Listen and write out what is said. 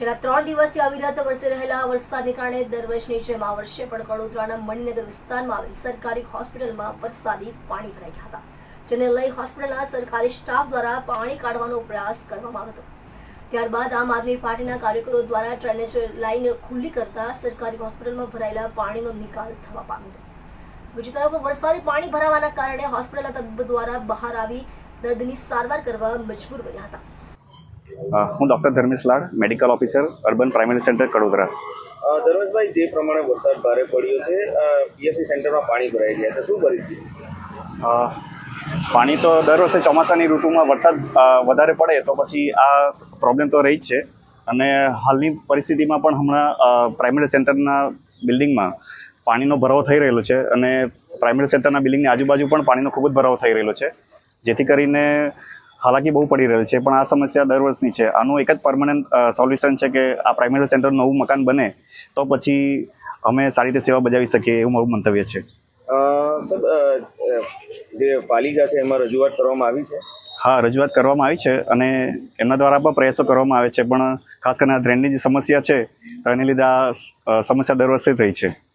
છેલ્લા ત્રણ દિવસથી અવિરત વરસી રહેલા વરસાદને કારણે દર વર્ષની જેમ આ વર્ષે પણ વડોદરાના મણિનગર વિસ્તારમાં આવેલ સરકારી હોસ્પિટલમાં વરસાદી પાણી ભરાઈ ગયા હતા, જેને લઈ હોસ્પિટલના સરકારી સ્ટાફ દ્વારા પાણી કાઢવાનો પ્રયાસ કરવામાં હતો. ત્યારબાદ આમ આદમી પાર્ટીના કાર્યકરો દ્વારા ડ્રેનેજ લાઇન ખુલ્લી કરતા સરકારી હોસ્પિટલમાં ભરાયેલા પાણીનો નિકાલ થવા પામ્યો હતો. બીજી તરફ વરસાદી પાણી ભરાવાના કારણે હોસ્પિટલના તબીબ દ્વારા બહાર આવી દર્દની સારવાર કરવા મજબૂર બન્યા હતા. હું doctor Dharmesh Lad medical officer urban primary centre Kadodara. Dharmeshbhai જે પ્રમાણે વરસાદ ભારે પડ્યો છે પીએસસી સેન્ટરમાં પાણી ભરાઈ ગયા છે શું પરિસ્થિતિ પાણી તો દર વર્ષે ચોમાસાની ઋતુમાં વરસાદ વધારે પડે તો પછી આ પ્રોબ્લેમ તો રહી જ છે. અને હાલની પરિસ્થિતિમાં પણ હમણાં પ્રાઇમરી સેન્ટરના બિલ્ડિંગમાં પાણીનો ભરાવો થઈ રહેલો છે અને પ્રાઇમરી સેન્ટરના બિલ્ડિંગની આજુબાજુ પણ પાણીનો ખૂબ જ ભરાવો થઈ રહેલો છે. જેથી કરીને હાલાકી બહુ પડી રહેલ છે પણ આ સમસ્યા દર વર્ષની છે. આનું એક જ પરમનન્ટ સોલ્યુશન છે કે આ પ્રાઇમરી સેન્ટર નવું મકાન બને તો પછી અમે સારી રીતે સેવા બજાવી શકીએ એવું મારું મંતવ્ય છે. જે પાલિકા છે એમાં રજૂઆત કરવામાં આવી છે? હા રજૂઆત કરવામાં આવી છે અને એમના દ્વારા પણ પ્રયાસો કરવામાં આવે છે પણ ખાસ કરીને આ ડ્રેનની જે સમસ્યા છે તો એને લીધે આ સમસ્યા દર વર્ષે જ રહી છે.